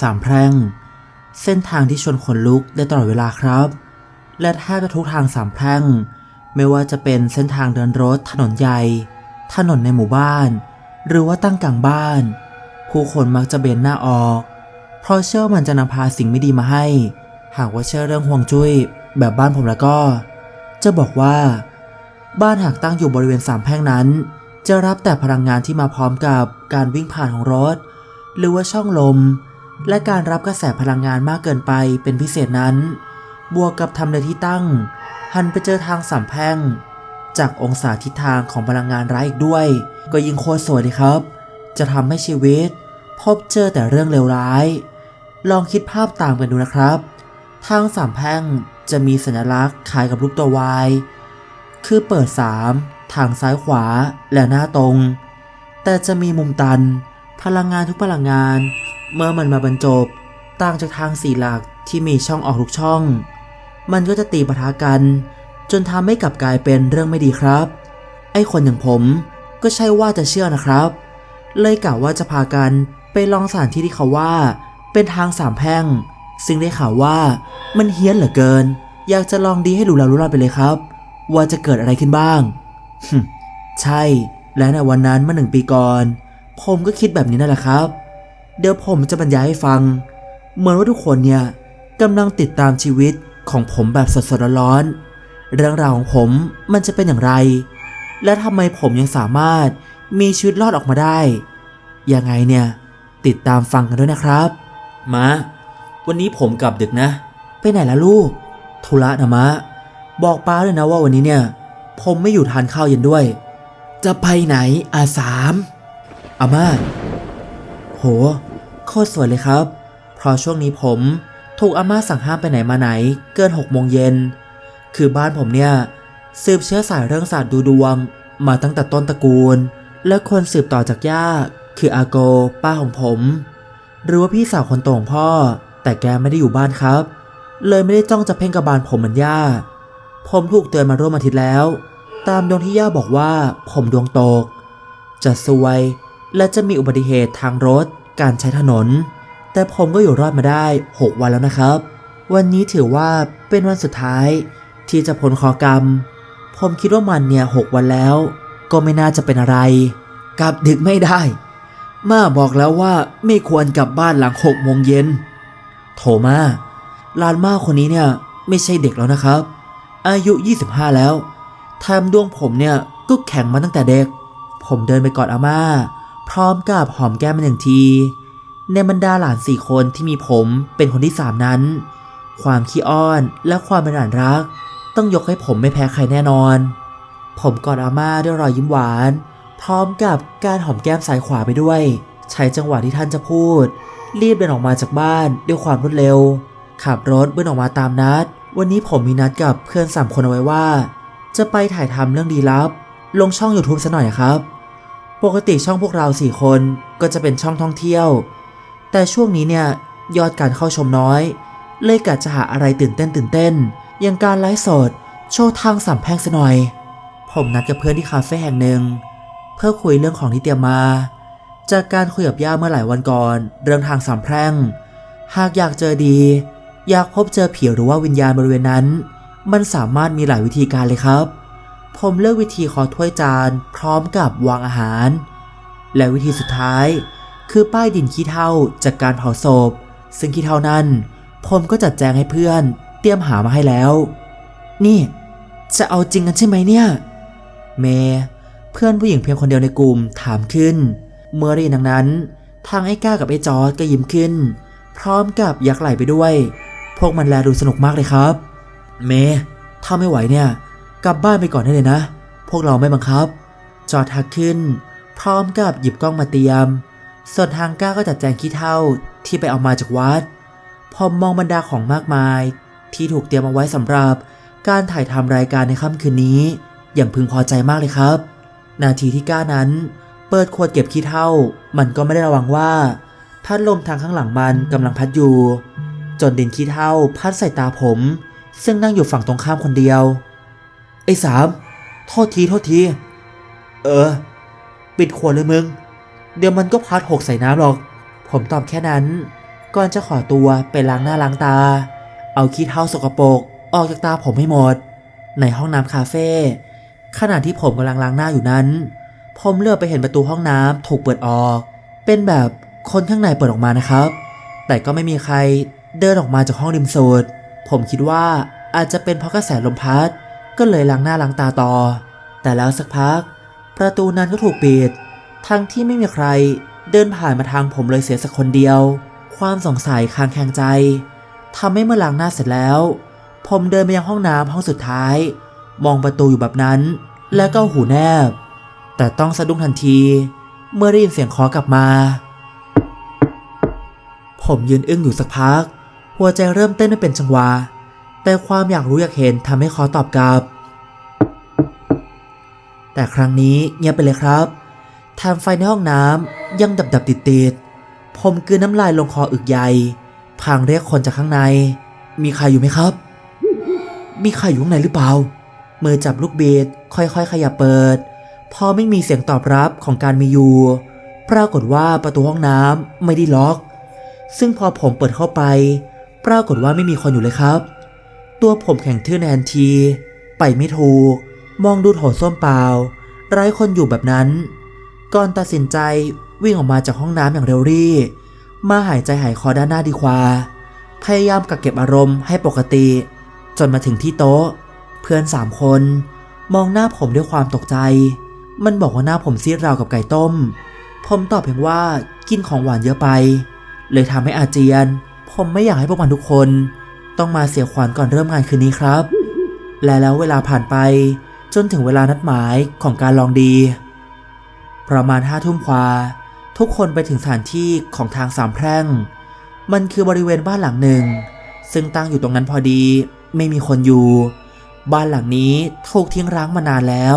สามแพร่ง เส้นทางที่ชวนขนลุกได้ตลอดเวลาครับ และแทบจะทุกทางสามแพร่ง ไม่ว่าจะเป็นเส้นทางเดินรถถนนใหญ่ ถนนในหมู่บ้าน หรือว่าตั้งกลางบ้าน ผู้คนมักจะเบนหน้าออก เพราะเชื่อว่ามันจะนำพาสิ่งไม่ดีมาให้ หากว่าเชื่อเรื่องห่วงจุ้ยแบบบ้านผมแล้วก็ จะบอกว่า บ้านหากตั้งอยู่บริเวณสามแพร่งนั้น จะรับแต่พลังงานที่มาพร้อมกับการวิ่งผ่านของรถ หรือว่าช่องลม และการรับกระแสพลังงานมากเกินไปเป็นพิเศษนั้น บวกกับทำเลที่ตั้ง หันไปเจอทางสามแพร่ง จากองศาทิศทางของพลังงานร้ายอีกด้วย ก็ยิ่งโคตรสวยเลยครับ จะทำให้ชีวิต พบเจอแต่เรื่องเลวร้าย ลองคิดภาพตามกันดูนะครับ ทางสามแพร่งจะมีสัญลักษณ์คล้ายกับรูปตัววาย คือเปิด 3 ทางซ้ายขวาและหน้าตรง แต่จะมีมุมตัน พลังงานทุกพลังงาน เมื่อมันมาบรรจบต่างจากทางสี่หลักที่มีช่องออกทุกช่อง มันก็จะตีปะทะกัน จนทำให้กลับกลายเป็นเรื่องไม่ดีครับ ไอ้คนอย่างผมก็ใช่ว่าจะเชื่อนะครับ เลยกล่าวว่าจะพากันไปลองสถานที่ที่เขาว่า เป็นทางสามแพร่ง ซึ่งได้ข่าวว่ามันเฮี้ยนเหลือเกิน อยากจะลองดีให้รู้แล้วรู้รอดไปเลยครับ ว่าจะเกิดอะไรขึ้นบ้างหึใช่ และในวันนั้นเมื่อหนึ่งปีก่อน ผมก็คิดแบบนี้นั่นแหละครับ เดี๋ยวผมจะบรรยายให้ฟัง เหมือนว่าทุกคนเนี่ยกำลังติดตามชีวิตของผมแบบสดๆร้อนๆเรื่องราวของผมมันจะเป็นอย่างไร และทำไมผมยังสามารถมีชีวิตรอดออกมาได้ ยังไงเนี่ย ติดตามฟังกันด้วยนะครับมาวันนี้ผมกลับดึกนะ ไปไหนล่ะลูก ธุระนะมะ บอกป้าเลยนะว่าวันนี้เนี่ย ผมไม่อยู่ทานข้าวเย็นด้วย จะไปไหนอาสามอาม่าโห โคตรสวยเลยครับ เพราะช่วงนี้ผมถูกอาม่าสั่งห้ามไปไหนมาไหน เกินหกโมงเย็น คือบ้านผมเนี่ยสืบเชื้อสายเรื่องศาสตร์ดูดวง มาตั้งแต่ต้นตระกูล และคนสืบต่อจากย่า คืออาโก ป้าของผม หรือว่าพี่สาวคนโตของพ่อ แต่แกไม่ได้อยู่บ้านครับ เลยไม่ได้จ้องจะเพ่งกระบาลผมเหมือนย่า ผมถูกเตือนมาร่วมอาทิตย์แล้ว ตามดวงที่ย่าบอกว่าผมดวงตก จะซวยและจะมีอุบัติเหตุทางรถ การใช้ถนน แต่ผมก็อยู่รอดมาได้ 6 วันแล้วนะครับ วันนี้ถือว่าเป็นวันสุดท้าย ที่จะพ้นคอกรรม ผมคิดว่ามันเนี่ยหกวันแล้ว ก็ไม่น่าจะเป็นอะไร กลับดึกไม่ได้ มาบอกแล้วว่าไม่ควรกลับบ้านหลังหกโมงเย็นโถมาลานมาคนนี้เนี่ยไม่ใช่เด็กแล้วนะครับ อายุ 25 แล้วแถมดวงผมเนี่ยก็แข็งมาตั้งแต่เด็ก ผมเดินไปกอดอาม่า พร้อมกับหอมแก้มมันหนึ่งที ในบรรดาหลานสี่คนที่มีผมเป็นคนที่สามนั้น ความขี้อ้อนและความเป็นหลานรัก ต้องยกให้ผมไม่แพ้ใครแน่นอน ผมกอดอาม่าด้วยรอยยิ้มหวาน พร้อมกับการหอมแก้มซ้ายขวาไปด้วย ใช้จังหวะที่ท่านจะพูด รีบเดินออกมาจากบ้านด้วยความรวดเร็ว ขับรถเบิ้ลออกมาตามนัด วันนี้ผมมีนัดกับเพื่อนสามคนเอาไว้ว่า จะไปถ่ายทำเรื่องดีลับ ลงช่อง YouTube ซะหน่อยครับ ปกติช่องพวกเราสี่คนก็จะเป็นช่องท่องเที่ยว แต่ช่วงนี้เนี่ยยอดการเข้าชมน้อย เลยกะจะหาอะไรตื่นเต้นตื่นเต้น อย่างการไลฟ์สด โชว์ทางสามแพงซะหน่อย ผมนัดกับเพื่อนที่คาเฟ่แห่งหนึ่ง เพื่อคุยเรื่องของที่เตรียมมา จากการคุยกับย่าเมื่อหลายวันก่อน เรื่องทางสามแพร่งหากอยากเจอดี อยากพบเจอผีหรือว่าวิญญาณบริเวณนั้น มันสามารถมีหลายวิธีการเลยครับ ผมเลือกวิธีขอถ้วยจานพร้อมกับวางอาหาร และวิธีสุดท้าย คือป้ายดินขี้เถ้าจากการเผาศพ ซึ่งขี้เถ้านั้น ผมก็จัดแจงให้เพื่อน เตรียมหามาให้แล้ว นี่ จะเอาจริงกันใช่ไหมเนี่ย เมเพื่อนผู้หญิงเพียงคนเดียวในกลุ่มถามขึ้น เมื่อได้ยินดังนั้น ทางไอ้ก้ากับไอ้จอร์ดก็ยิ้มขึ้น พร้อมกับยักไหลไปด้วย พวกมันแลดูสนุกมากเลยครับ เมย์ถ้าไม่ไหวเนี่ย กลับบ้านไปก่อนได้เลยนะ พวกเราไม่บังคับ จอทักขึ้น พร้อมกับหยิบกล้องมาเตรียม ส่วนทางก้าก็จัดแจงขี้เท่าที่ไปเอามาจากวัด พอมองบรรดาของมากมาย ที่ถูกเตรียมเอาไว้สำหรับการถ่ายทำรายการในค่ำคืนนี้ อย่างพึงพอใจมากเลยครับ นาทีที่ก้านั้น เปิดขวดเก็บขี้เท่า มันก็ไม่ได้ระวังว่าพัดลมทางข้างหลังมันกำลังพัดอยู่ จนดินขี้เท่าพัดใส่ตาผม ซึ่งนั่งอยู่ฝั่งตรงข้ามคนเดียว ไอ้สามโทษทีโทษที เออ ปิดขวดเลยมึง เดี๋ยวมันก็พัดหกใส่น้ำหรอก ผมตอบแค่นั้น ก่อนจะขอตัวไปล้างหน้าล้างตา เอาขี้เท้าสกปรกออกจากตาผมให้หมด ในห้องน้ำคาเฟ่ขณะที่ผมกำลังล้างหน้าอยู่นั้น ผมเลือกไปเห็นประตูห้องน้ำถูกเปิดออก เป็นแบบคนข้างในเปิดออกมานะครับ แต่ก็ไม่มีใครเดินออกมาจากห้องริมสุดผมคิดว่าอาจจะเป็นเพราะกระแสลมพัด ก็เลยล้างหน้าล้างตาต่อ แต่แล้วสักพัก ประตูนั้นก็ถูกปิด ทั้งที่ไม่มีใครเดินผ่านมาทางผมเลยเสียสักคนเดียว ความสงสัยค้างแข็งใจทำให้เมื่อล้างหน้าเสร็จแล้ว ผมเดินไปยังห้องน้ำห้องสุดท้าย มองประตูอยู่แบบนั้น แล้วก็หูแนบ แต่ต้องสะดุ้งทันที เมื่อได้ยินเสียงคาะกลับมา ผมยืนอึ้งอยู่สักพัก หัวใจเริ่มเต้นไม่เป็นจังหวะ แต่ความอยากรู้อยากเห็นทำให้เคอตอบกลับ แต่ครั้งนี้เงียบไปเลยครับแถมไฟในห้องน้ำยังดับดับติดติดผมกลืนน้ำลายลงคออึกใหญ่พางเรียกคนจากข้างใน มีใครอยู่ไหมครับ มีใครอยู่ข้างในหรือเปล่า มือจับลูกบิดค่อยๆ ขยับเปิด พอไม่มีเสียงตอบรับของการมีอยู่ ปรากฏว่าประตูห้องน้ำไม่ได้ล็อก ซึ่งพอผมเปิดเข้าไป ปรากฏว่าไม่มีคนอยู่เลยครับ ตัวผมแข็งทื่อในทันที ไปไม่ถูก มองดูโถส้วมเปล่า ไร้คนอยู่แบบนั้น ก่อนตัดสินใจวิ่งออกมาจากห้องน้ำอย่างเร็วรี่ มาหายใจหายคอด้านหน้าดีกว่า พยายามกักเก็บอารมณ์ให้ปกติ จนมาถึงที่โต๊ะ เพื่อนสามคน มองหน้าผมด้วยความตกใจ มันบอกว่าหน้าผมซีดราวกับไก่ต้ม ผมตอบเพียงว่ากินของหวานเยอะไป เลยทำให้อาเจียน ผมไม่อยากให้พวกมันทุกคน ต้องมาเสียขวัญก่อนเริ่มงานคืนนี้ครับ และแล้วเวลาผ่านไป จนถึงเวลานัดหมายของการลองดี ประมาณห้าทุ่มควาทุกคนไปถึงสถานที่ของทางสามแพร่ง มันคือบริเวณบ้านหลังหนึ่ง ซึ่งตั้งอยู่ตรงนั้นพอดี ไม่มีคนอยู่ บ้านหลังนี้ถูกทิ้งร้างมานานแล้ว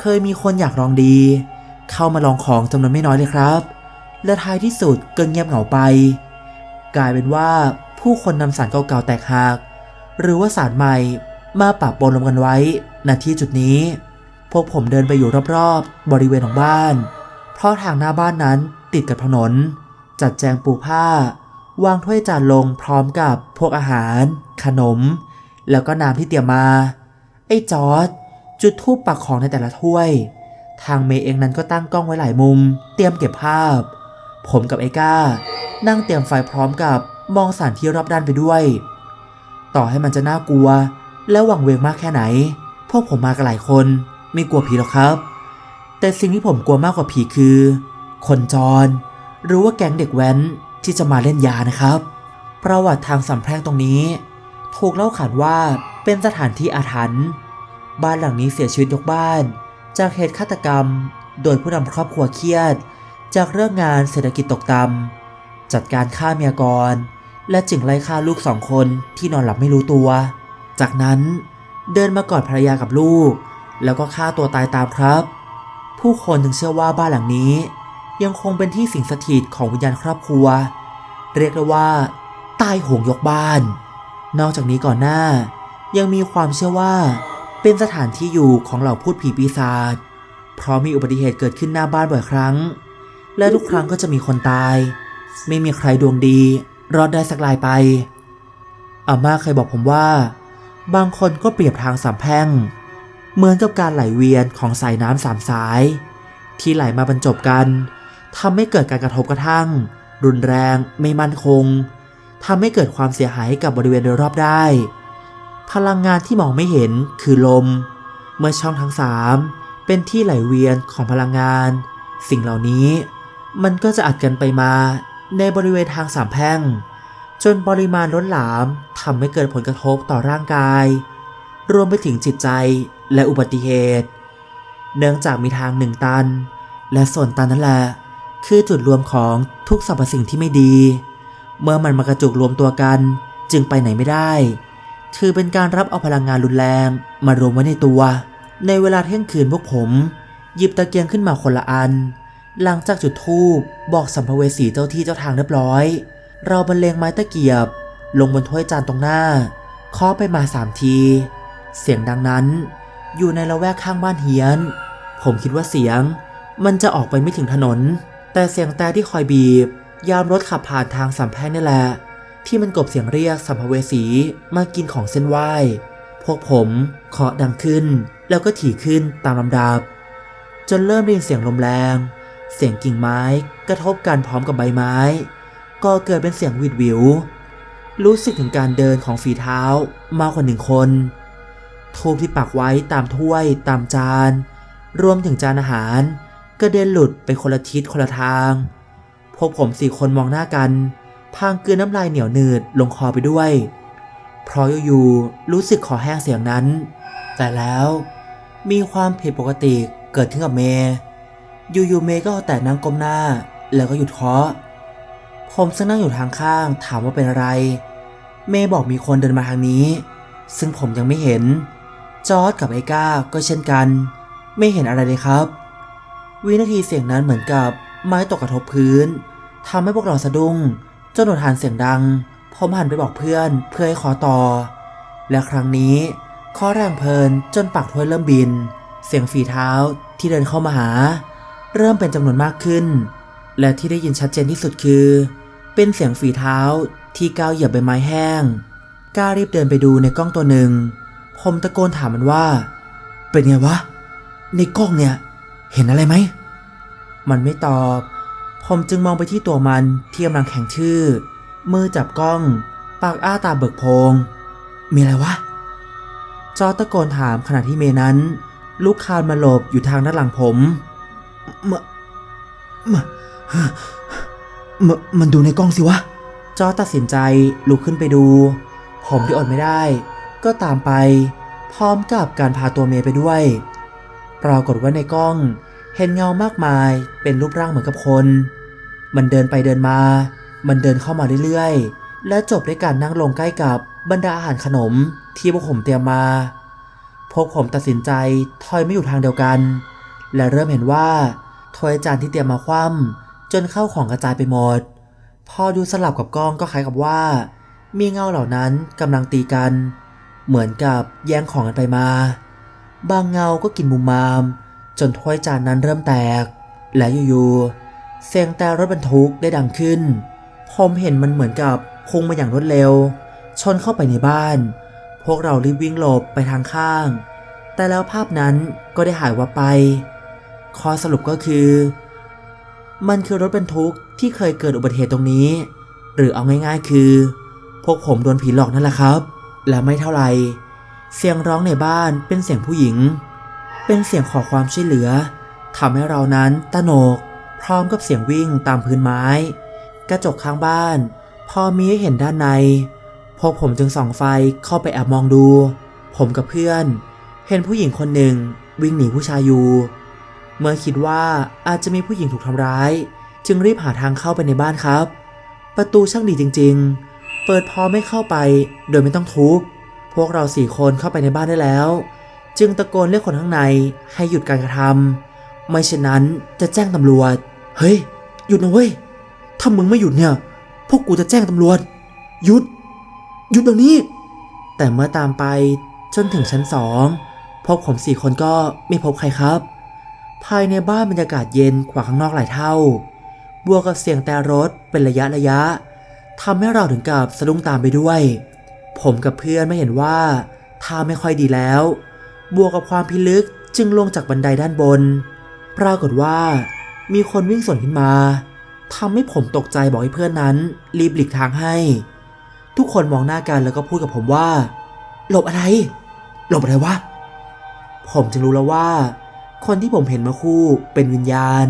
เคยมีคนอยากลองดี เข้ามาลองของจำนวนไม่น้อยเลยครับ และท้ายที่สุดก็เงียบเหงาไป กลายเป็นว่า ผู้คนนำสารเก่าๆแตกหักหรือว่าสารใหม่มาปะปนรวมกันไว้ณที่จุดนี้ พวกผมเดินไปอยู่รอบๆ บริเวณของบ้าน เพราะทางหน้าบ้านนั้นติดกับถนน จัดแจงปูผ้า วางถ้วยจานลงพร้อมกับพวกอาหาร ขนม แล้วก็น้ำที่เตรียมมา ไอ้จอร์ดจุดทูปปักของในแต่ละถ้วย ทางเมย์เองนั้นก็ตั้งกล้องไว้หลายมุม เตรียมเก็บภาพ ผมกับไอ้ก้า นั่งเตรียมไฟพร้อมกับ มองสถานที่รอบด้านไปด้วย ต่อให้มันจะน่ากลัว และหวังเวงมากแค่ไหน พวกผมมากันหลายคน ไม่กลัวผีหรอกครับ แต่สิ่งที่ผมกลัวมากกว่าผีคือ คนจร หรือว่าแก๊งเด็กแว้นที่จะมาเล่นยานะครับ ประวัติทางสำแพร่งตรงนี้ ถูกเล่าขานว่าเป็นสถานที่อาถรรพ์บ้านหลังนี้เสียชีวิตยกบ้าน จากเหตุฆาตกรรม โดยผู้นำครอบครัวเครียด จากเรื่องงานเศรษฐกิจตกต่ำจัดการฆ่าเมียกร และจึงไล่ฆ่าลูกสองคนที่นอนหลับไม่รู้ตัว จากนั้นเดินมากอดภรรยากับลูก แล้วก็ฆ่าตัวตายตามครับ ผู้คนจึงเชื่อว่าบ้านหลังนี้ ยังคงเป็นที่สิงสถิตของวิญญาณครอบครัว เรียกได้ว่าตายโหงยกบ้าน นอกจากนี้ก่อนหน้า ยังมีความเชื่อว่า เป็นสถานที่อยู่ของเหล่าพูดผีปีศาจเพราะมีอุบัติเหตุเกิดขึ้นหน้าบ้านบ่อยครั้ง และทุกครั้งก็จะมีคนตาย ไม่มีใครดวงดี รอดได้สักรายไป อาม่าเคยบอกผมว่า บางคนก็เปรียบทางสามแพร่ง เหมือนกับการไหลเวียนของสายน้ำสามสาย ที่ไหลมาบรรจบกันทำให้เกิดการกระทบกระทั่ง รุนแรงไม่มั่นคงทำให้เกิดความเสียหายกับบริเวณโดยรอบได้ พลังงานที่มองไม่เห็นคือลม เมื่อช่องทั้งสามเป็นที่ไหลเวียนของพลังงาน สิ่งเหล่านี้มันก็จะอัดกันไปมา ในบริเวณทางสามแพร่ง จนปริมาณล้นหลามทำให้เกิดผลกระทบต่อร่างกาย รวมไปถึงจิตใจและอุบัติเหตุ เนื่องจากมีทางหนึ่งตัน และส่วนตันนั่นแหละ คือจุดรวมของทุกสรรพสิ่งที่ไม่ดี เมื่อมันมากระจุกรวมตัวกันจึงไปไหนไม่ได้ ถือเป็นการรับเอาพลังงานรุนแรงมารวมไว้ในตัว ในเวลาเที่ยงคืนพวกผม หยิบตะเกียงขึ้นมาคนละอัน หลังจากจุดธูปบอกสัมภเวสีเจ้าที่เจ้าทางเรียบร้อย เราบรรเลงไม้ตะเกียบ ลงบนถ้วยจานตรงหน้าเคาะไปมาสามที เสียงดังนั้น อยู่ในละแวกข้างบ้านเฮียน ผมคิดว่าเสียง มันจะออกไปไม่ถึงถนน แต่เสียงแต่ที่คอยบีบ ยามรถขับผ่านทางสามแพร่งนี่แหละ ที่มันกบเสียงเรียกสัมภเวสีมากินของเส้นไหว้ พวกผมเคาะดังขึ้น แล้วก็ถี่ขึ้นตามลำดับ จนเริ่มได้ยินเสียงลมแรง เสียงกิ่งไม้กระทบกันพร้อมกับใบไม้ ก็เกิดเป็นเสียงวิดวิว รู้สึกถึงการเดินของฝีเท้ามากกว่าหนึ่งคนทูบที่ปักไว้ตามถ้วยตามจาน รวมถึงจานอาหารกระเด็นหลุดไปคนละทิศคนละทาง พวกผมสี่คนมองหน้ากัน พางกลืนน้ำลายเหนียวหนืดลงคอไปด้วย เพราะอยู่ๆรู้สึกคอแห้งเสียงนั้น แต่แล้วมีความผิดปกติเกิดขึ้นกับเมย์ อยู่ๆเมก็เอาแต่นั่งก้มหน้า แล้วก็หยุดเคาะ ผมซึ่งนั่งอยู่ทางข้างถามว่าเป็นอะไร เมย์บอกมีคนเดินมาทางนี้ ซึ่งผมยังไม่เห็น จอร์ดกับไอ้ก้าก็เช่นกัน ไม่เห็นอะไรเลยครับ วินาทีเสียงนั้นเหมือนกับไม้ตกกระทบพื้นทำให้พวกเราสะดุ้งจนอุทานเสียงดัง ผมหันไปบอกเพื่อนเพื่อให้ขอต่อ และครั้งนี้ขอแรงเพลินจนปากถ้วยเริ่มบิน เสียงฝีเท้าที่เดินเข้ามาหา เริ่มเป็นจำนวนมากขึ้น และที่ได้ยินชัดเจนที่สุดคือ เป็นเสียงฝีเท้าที่ก้าวเหยียบใบไม้แห้งกล้ารีบเดินไปดูในกล้องตัวหนึ่ง ผมตะโกนถามมันว่า เป็นไงวะ ในกล้องเนี่ย เห็นอะไรไหม มันไม่ตอบ ผมจึงมองไปที่ตัวมันที่กำลังแข่งชื่อ มือจับกล้อง ปากอ้าตาเบิกโพง มีอะไรวะ จอตะโกนถามขณะที่เมนั้น ลูกคานมาหลบอยู่ทางด้านหลังผม มะมะมะมันดูในกล้องสิวะ จอตัดสินใจลุกขึ้นไปดู ผมที่อดไม่ได้ ก็ตามไป พร้อมกับการพาตัวเมย์ไปด้วย ปรากฏว่าในกล้องเห็นเงามากมายเป็นรูปร่างเหมือนกับคน มันเดินไปเดินมา มันเดินเข้ามาเรื่อยๆ และจบด้วยการนั่งลงใกล้กับบรรดาอาหารขนมที่พวกผมเตรียมมา พวกผมตัดสินใจถอยไม่อยู่ทางเดียวกัน และเริ่มเห็นว่าถ้วยจานที่เตรียมมาคว่ำจนเข้าของกระจายไปหมด พอดูสลับกับกล้องก็คล้ายกับว่า มีเงาเหล่านั้นกำลังตีกัน เหมือนกับแย่งของกันไปมา บางเงาก็กินมุมมาม จนถ้วยจานนั้นเริ่มแตก และอยู่ๆเสียงแต่รถบรรทุกได้ดังขึ้น ผมเห็นมันเหมือนกับพุ่งมาอย่างรวดเร็ว ชนเข้าไปในบ้าน พวกเรารีบวิ่งหลบไปทางข้าง แต่แล้วภาพนั้นก็ได้หายวับไป ข้อสรุปก็คือ มันคือรถบรรทุกที่เคยเกิดอุบัติเหตุตรงนี้ หรือเอาง่ายๆคือ พวกผมโดนผีหลอกนั่นแหละครับ และไม่เท่าไหร่เสียงร้องในบ้านเป็นเสียงผู้หญิง เป็นเสียงขอความช่วยเหลือทำให้เรานั้นตะหนก พร้อมกับเสียงวิ่งตามพื้นไม้ กระจกข้างบ้าน พอมีให้เห็นด้านใน พวกผมจึงส่องไฟเข้าไปแอบมองดู ผมกับเพื่อน เห็นผู้หญิงคนหนึ่งวิ่งหนีผู้ชายอยู่ เมื่อคิดว่าอาจจะมีผู้หญิงถูกทำร้าย จึงรีบหาทางเข้าไปในบ้านครับ ประตูช่างดีจริง ๆ เปิดพอไม่เข้าไป โดยไม่ต้องทุบพวกเราสี่คนเข้าไปในบ้านได้แล้ว จึงตะโกนเรียกคนข้างในให้หยุดการกระทำไม่เช่นนั้นจะแจ้งตำรวจ เฮ้ย หยุดนะเว้ยถ้ามึงไม่หยุดเนี่ย พวกกูจะแจ้งตำรวจ หยุด หยุดเดี๋ยวนี้ แต่เมื่อตามไปจนถึงชั้นสองพวกผมสี่คนก็ไม่พบใครครับ ภายในบ้านบรรยากาศเย็นกว่าข้างนอกหลายเท่า บวกกับเสียงแต่รถเป็นระยะระยะทำให้เราถึงกับสะดุ้งตามไปด้วย ผมกับเพื่อนไม่เห็นว่าท่าไม่ค่อยดีแล้ว บวกกับความพิลึกจึงลงจากบันไดด้านบน ปรากฏว่า มีคนวิ่งสวนขึ้นมาทำให้ผมตกใจบอกให้เพื่อนนั้น รีบหลีกทางให้ ทุกคนมองหน้ากันแล้วก็พูดกับผมว่า หลบอะไร หลบอะไรวะ ผมจึงรู้แล้วว่า คนที่ผมเห็นเมื่อคู่เป็นวิญญาณ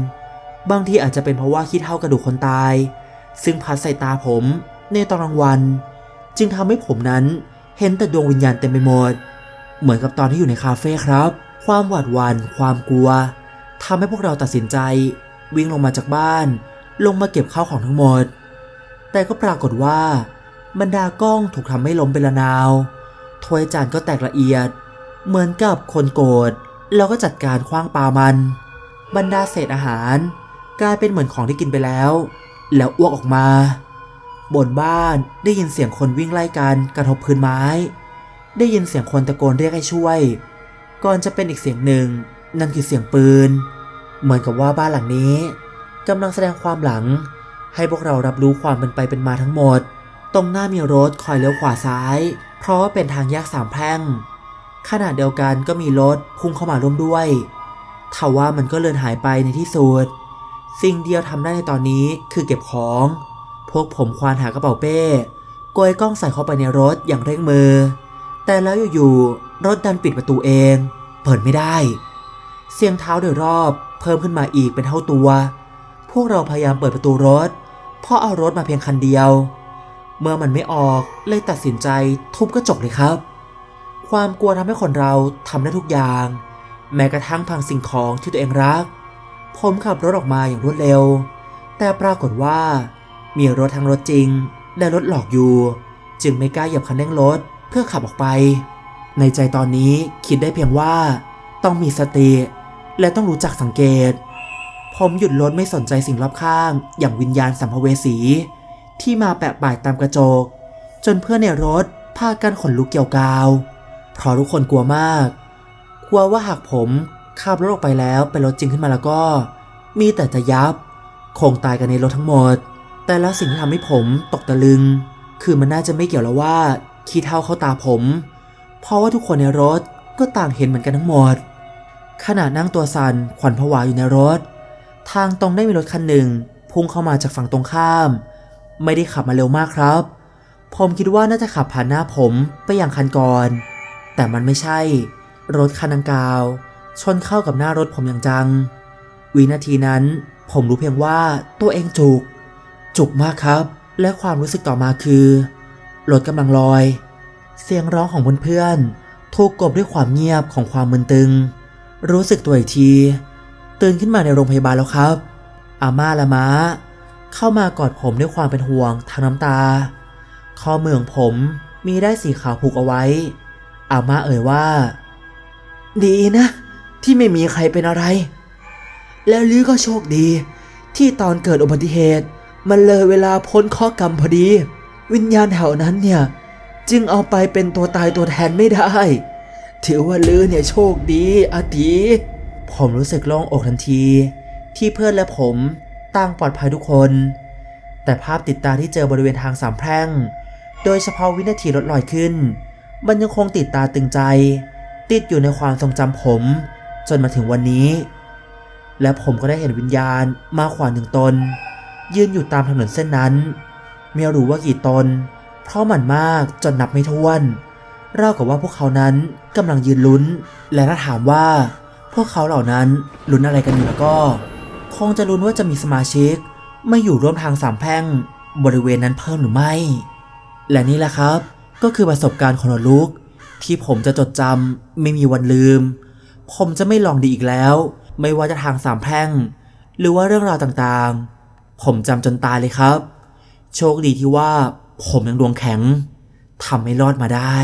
บางทีอาจจะเป็นเพราะว่าขี้เท่ากระดูกคนตาย ซึ่งพัดใส่ตาผมในตอนกลางวัน จึงทำให้ผมนั้นเห็นแต่ดวงวิญญาณเต็มไปหมด เหมือนกับตอนที่อยู่ในคาเฟ่ครับ ความหวาดหวัน่นความกลัวทำให้พวกเราตัดสินใจ วิ่งลงมาจากบ้าน ลงมาเก็บข้าวของทั้งหมด แต่ก็ปรากฏว่า บรรดากล้องถูกทำให้ล้มเป็นระนาวถ้วยจานก็แตกละเอียด เหมือนกับคนโกรธ แล้วก็จัดการคว้างปลามัน บรรดาเศษอาหาร กลายเป็นเหมือนของที่กินไปแล้ว แล้วอ้วกออกมา บนบ้านได้ยินเสียงคนวิ่งไล่กันกระทบพื้นไม้ ได้ยินเสียงคนตะโกนเรียกให้ช่วย ก่อนจะเป็นอีกเสียงหนึ่ง นั่นคือเสียงปืน เหมือนกับว่าบ้านหลังนี้กำลังแสดงความหลัง ให้พวกเรารับรู้ความเป็นไปเป็นมาทั้งหมด ตรงหน้ามีรถคอยเลี้ยวขวาซ้าย เพราะว่าเป็นทางแยกสามแพร่ง ขณะเดียวกันก็มีรถพุ่งเข้ามาร่วมด้วยทว่ามันก็เลือนหายไปในที่สุด สิ่งเดียวทำได้ในตอนนี้คือเก็บของ พวกผมควานหากระเป๋าเป้โกยกล้องใส่เข้าไปในรถอย่างเร่งมือ แต่แล้วอยู่ๆรถดันปิดประตูเอง เปิดไม่ได้ เสียงเท้าโดยรอบเพิ่มขึ้นมาอีกเป็นเท่าตัว พวกเราพยายามเปิดประตูรถเพราะเอารถมาเพียงคันเดียว เมื่อมันไม่ออกเลยตัดสินใจทุบกระจกเลยครับ ความกลัวทำให้คนเราทำได้ทุกอย่าง แม้กระทั่งพังสิ่งของที่ตัวเองรัก ผมขับรถออกมาอย่างรวดเร็ว แต่ปรากฏว่า มีรถทั้งรถจริง และรถหลอกอยู่ จึงไม่กล้าเหยียบคันเร่งรถเพื่อขับออกไป ในใจตอนนี้คิดได้เพียงว่า ต้องมีสติ และต้องรู้จักสังเกต ผมหยุดรถไม่สนใจสิ่งรอบข้าง อย่างวิญญาณสัมภเวสี ที่มาแปะป่ายตามกระจก จนเพื่อนในรถพากันขนลุกเกี่ยวกาว เพราะทุกคนกลัวมาก กลัวว่าหากผมขับรถออกไปแล้วเป็นรถจริงขึ้นมาแล้วก็ มีแต่จะยับ คงตายกันในรถทั้งหมด แต่แล้วสิ่งที่ทำให้ผมตกตะลึง คือมันน่าจะไม่เกี่ยวแล้วว่าขี้เท่าเข้าตาผม เพราะว่าทุกคนในรถก็ต่างเห็นเหมือนกันทั้งหมด ขณะนั่งตัวสัน่นขวัญผวาอยู่ในรถ ทางตรงได้มีรถคันหนึ่ง พุ่งเข้ามาจากฝั่งตรงข้าม ไม่ได้ขับมาเร็วมากครับ ผมคิดว่าน่าจะขับผ่านหน้าผมไปอย่างคันก่อน แต่มันไม่ใช่ รถคันดังกล่าว ชนเข้ากับหน้ารถผมอย่างจัง วินาทีนั้น ผมรู้เพียงว่าตัวเองจุก จุกมากครับ และความรู้สึกต่อมาคือรถกำลังลอย เสียงร้องของเพื่อนๆถูกกบด้วยความเงียบของความมึนตึง รู้สึกตัวอีกที ตื่นขึ้นมาในโรงพยาบาลแล้วครับ อาม่าและม้า เข้ามากอดผมด้วยความเป็นห่วงทางน้ำตา ข้อมือของผมมีได้สีขาวผูกเอาไว้ อาม่าเอ่ยว่า ดีนะ ที่ไม่มีใครเป็นอะไร แล้วลือก็โชคดี ที่ตอนเกิดอุบัติเหตุ มันเลยเวลาพ้นข้อกรรมพอดี วิญญาณแถวนั้นเนี่ย จึงเอาไปเป็นตัวตายตัวแทนไม่ได้ ถือว่าลือเนี่ยโชคดีอาทิผมรู้สึกโล่งอกทันที ที่เพื่อนและผมต่างปลอดภัยทุกคน แต่ภาพติดตาที่เจอบริเวณทางสามแพร่ง โดยเฉพาะวินาทีรถลอยขึ้น มันยังคงติดตาตึงใจ ติดอยู่ในความทรงจำผม จนมาถึงวันนี้ และผมก็ได้เห็นวิญญาณมากกว่าหนึ่งตน ยืนอยู่ตามถนนเส้นนั้นไม่รู้ว่ากี่ตน เพราะมันมากจนนับไม่ถ้วนราวกับว่าพวกเขานั้นกำลังยืนลุ้น และถ้าถามว่า พวกเขาเหล่านั้นลุ้นอะไรกันอยู่แล้วก็ คงจะลุ้นว่าจะมีสมาชิกไมาอยู่ร่วมทางสามแพร่งบริเวณนั้นเพิ่มหรือไม่ และนี่แหละครับ ก็คือประสบการณ์ของหนลุกที่ผมจะจดจำไม่มีวันลืม ผมจะไม่ลองดีอีกแล้ว ไม่ว่าจะทางสามแพร่ง หรือว่าเรื่องราวต่างๆ ผมจำจนตายเลยครับ โชคดีที่ว่าผมยังดวงแข็งทำให้รอดมาได้